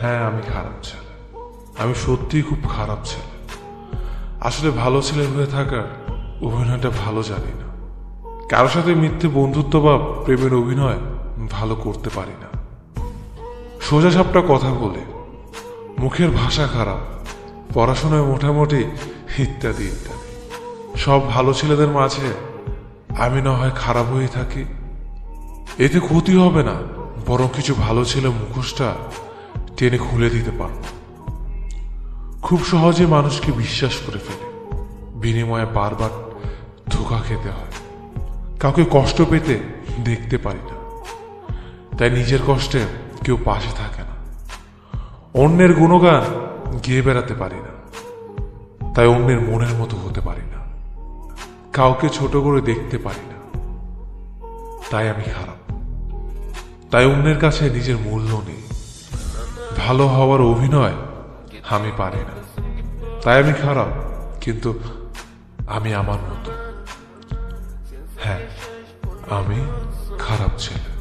হ্যাঁ আমি খারাপ ছেলে। আমি সত্যিই খুব খারাপ ছেলে। আসলে ভালো ছেলে হয়ে থাকার অভিনয়টা ভালো জানি না। কারোর সাথে মিথ্যে বন্ধুত্ব বা প্রেমের অভিনয় ভালো করতে পারি না। সোজা সাপটা কথা বলে, মুখের ভাষা খারাপ, পড়াশোনায় মোটামুটি ইত্যাদি ইত্যাদি। সব ভালো ছেলেদের মাঝে আমি না হয় খারাপ হয়ে থাকি। এতে ক্ষতি হবে না, বরং কিছু ভালো ছেলে মুখোশটা টেনে খুলে দিতে পারব খুব সহজে মানুষকে বিশ্বাস করে ফেলে। বিনিময়ে বারবার ধোকা খেতে হয়। কাউকে কষ্ট পেতে দেখতে পারি না। তাই নিজের কষ্টে কেউ পাশে থাকে না। অন্যের গুণগান গিয়ে বেড়াতে পারি না। তাই অন্যের মনের মতো হতে পারি না। কাউকে ছোট করে দেখতে পারি না। তাই আমি খারাপ। তাই অন্যের কাছে নিজের মূল্য নেই। ভালো হওয়ার অভিনয় আমি পারি না। তাই আমি খারাপ, কিন্তু আমি আমার মতো। হ্যাঁ আমি খারাপ ছেলে।